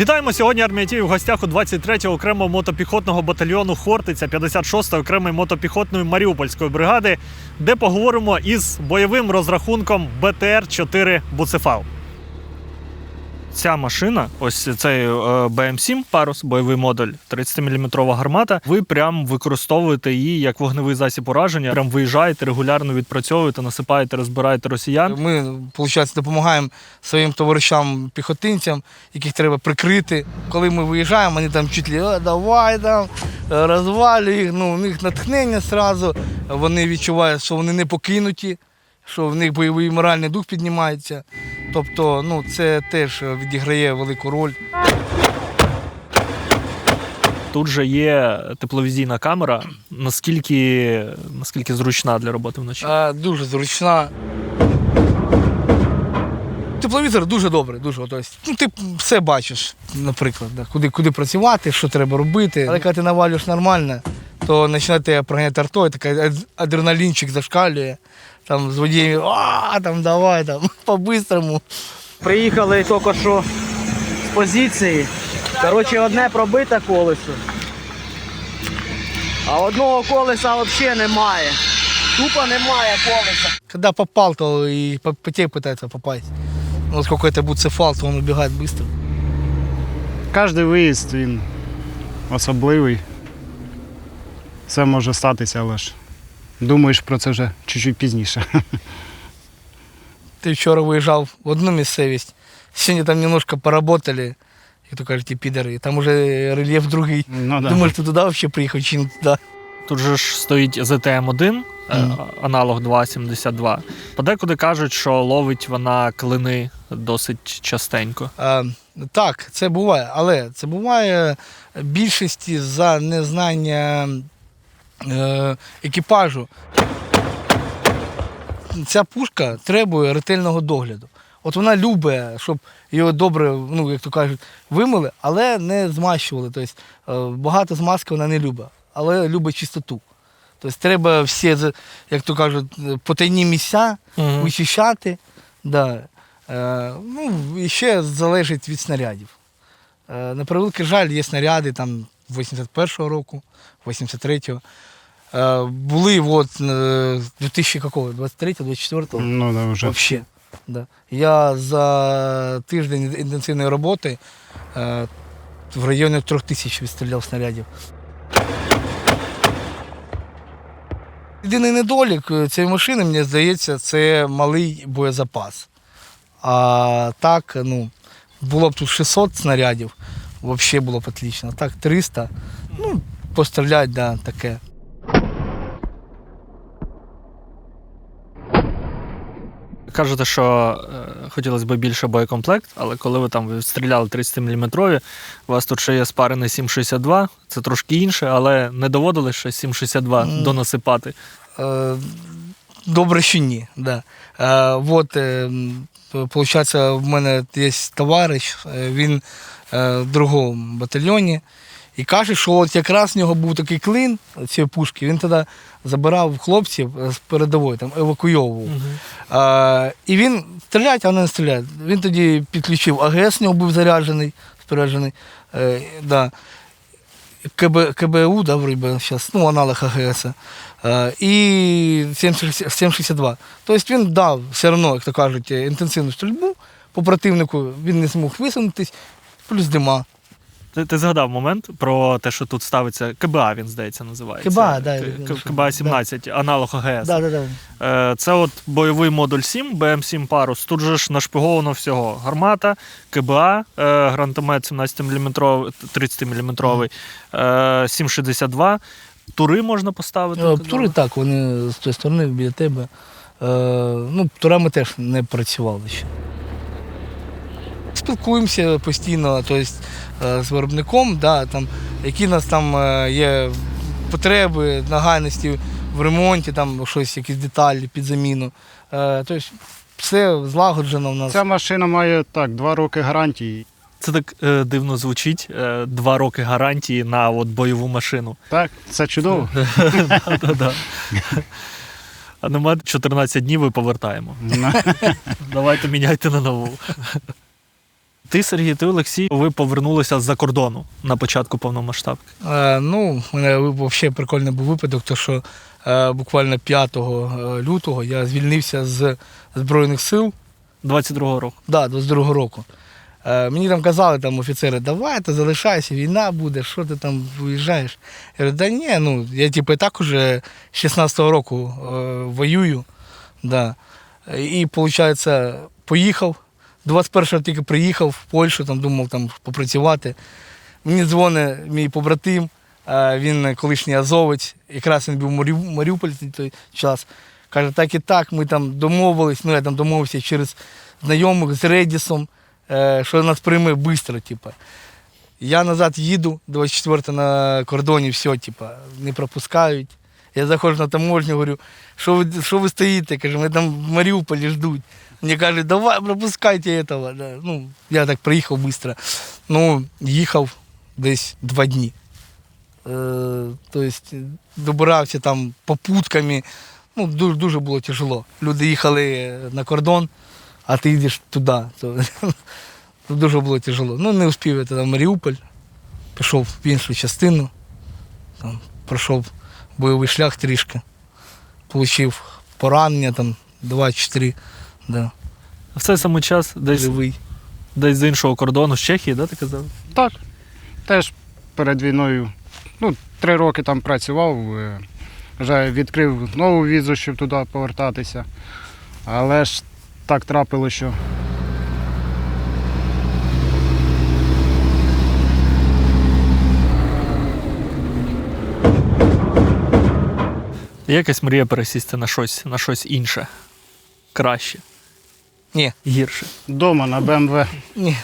Вітаємо сьогодні. Армія в гостях у 23-го окремого мотопіхотного батальйону Хортиця 56-ї окремої мотопіхотної Маріупольської бригади, де поговоримо із бойовим розрахунком БТР-4 Буцефал. Ця машина, ось цей е, BM7 парус, бойовий модуль, 30-мм гармата. Ви прям використовуєте її як вогневий засіб ураження. Прям виїжджаєте, регулярно відпрацьовуєте, насипаєте, розбираєте росіян. Ми, виходить, допомагаємо своїм товаришам піхотинцям, яких треба прикрити. Коли ми виїжджаємо, вони там чуть ли давай там, е, розвалюй їх. Ну, у них натхнення зразу. Вони відчувають, що вони не покинуті, що в них бойовий моральний дух піднімається. Тобто, ну, це теж відіграє велику роль. Тут же є тепловізійна камера. Наскільки, наскільки зручна для роботи вночі? А, дуже зручна. Тепловізор дуже добрий, дуже. Тобто, ну, ти все бачиш, наприклад, да, куди, куди працювати, що треба робити. Але коли ти навалюєш нормально, то починає тебе проганяти артою, такий адреналінчик зашкалює Там з водієм, а там давай, там, по-бистрому. Приїхали тільки що з позиції. Коротше, одне пробите колесо. А одного колеса взагалі немає. Тупо немає колеса. Когда попал, то и по, по тебе пытается попасть. Ну, сколько это будет цефал, то он убегает быстро. Кожний виїзд він особливий. Все може статися, але ж думаєш про це вже чуть-чуть пізніше. Ти вчора виїжджав в одну місцевість, сьогодні там немножко поработали, як то кажуть, підери, там уже рельєф другий. Ну, да. Думаєш, ти туди взагалі приїхав чи не туди. Тут же ж стоїть ZTM-1, е, аналог 2.72. Подекуди кажуть, що ловить вона клини досить частенько. А, так, це буває, але це буває більшості за незнання екіпажу. Ця пушка требує ретельного догляду. От вона любить, щоб його добре, ну, як то кажуть, вимили, але не змащували. Тобто, е, багато змазки вона не любить, але любить чистоту. Тобто треба всі, як то кажуть, е, потайні місця Мгм. вичищати. Да. Е, ну, і ще залежить від снарядів. Е, на превеликий жаль, є снаряди там 81-го року, 83-го. Е, були от, е, 2023-24 Ну, да, вже. Вообще. Да. Я за тиждень інтенсивної роботи е, в районі трьох тисяч відстріляв снарядів. Єдиний недолік е, цієї машини, мені здається, це малий боєзапас. А так, ну, було б тут 600 снарядів, взагалі було б отлично. Так, 300. Ну, пострілять, да, таке. Кажете, що е, хотілося б більше боєкомплект, але коли ви там відстріляли 30-мм, у вас тут ще є спарений 7,62, це трошки інше, але не доводили ще 7,62 Мгм. донасипати. Е, Добре, що ні. Да. Е, от, е, м, получається, в мене є товариш, е, він в другому батальйоні. І каже, що от якраз в нього був такий клин цієї пушки, він тоді забирав хлопців з передової, там, евакуйовував. Е, і він стріляє, а вони не стріляють. Він тоді підключив АГС, в нього був заряджений, споряджений. Е, да. КБ, КБУ, да, вроде зараз, ну, аналог АГС. Е, і 7,62. Тобто він дав все одно, як то кажуть, е, інтенсивну стрільбу по противнику, він не змог висунутись, плюс дима. Ти, ти згадав момент про те, що тут ставиться КБА, він здається, називається. КБА, да, КБА 17, аналог АГС. Да, да, да. Е, Це от бойовий модуль 7, БМ7 парус. Тут же ж нашпиговано всього. Гармата, КБА, е, гранатомет 17-мм, 30-мм, е, 7,62. Тури можна поставити. Е, Тури так, вони з тої сторони біля тебе. Ну, турами теж не працювали ще. Спілкуємося постійно, тобто, з виробником, да, там, які у нас там е, є потреби, нагальності в ремонті, там щось, якісь деталі під заміну. Тобто, все злагоджено в нас. Ця машина має так, два роки гарантії. Це так е, дивно звучить. Е, два роки гарантії на от, бойову машину. Так, це чудово. Да-да-да. А нема 14 днів і повертаємо. Давайте міняйте на нову. Ти, Сергій, ти Олексій, ви повернулися з-за кордону на початку повномасштабки. Е, ну, у мене взагалі прикольний був випадок, то що е, буквально 5 лютого я звільнився з Збройних сил 22-го року. да, 22 року. Е, мені там казали там офіцери, давай ти залишайся, війна буде, що ти там виїжджаєш. Я говорю, да ні, ну я типу і так уже з 16-го року е, воюю. Да. І, виходить, поїхав. 21-го тільки приїхав в Польщу, там думав там попрацювати. Мені дзвонить мій побратим, е, він колишній азовець, якраз він був в Марі- Маріуполі той час. Каже, так і так, ми там домовились, ну я там домовився через знайомих з Редісом, е, що нас прийме швидко, типу. Я назад їду, 24 на кордоні, все, типу, не пропускають. Я заходжу на таможню, говорю, що ви, що ви стоїте? Каже, ми там в Маріуполі ждуть. Мені кажуть, давай пропускайте этого. Да. Ну, я так приїхав швидко. Ну, їхав десь два дні. Е, тобто добирався там попутками. Ну, дуже, дуже було тяжело. Люди їхали на кордон, а ти йдеш туди. То, дуже було тяжело. Ну, не успів я тоді в Маріуполь, пішов в іншу частину, там, пройшов бойовий шлях трішки, отримав поранення там 2-4, да, В цей самий час десь, живий. десь з іншого кордону, з Чехії, да, ти казав? Так. Теж перед війною. Ну, три роки там працював, е, вже відкрив нову візу, щоб туди повертатися. Але ж так трапилося, що Є якась мрія пересісти на щось, на щось інше. Краще, Ні, гірше. Дома на БМВ ні.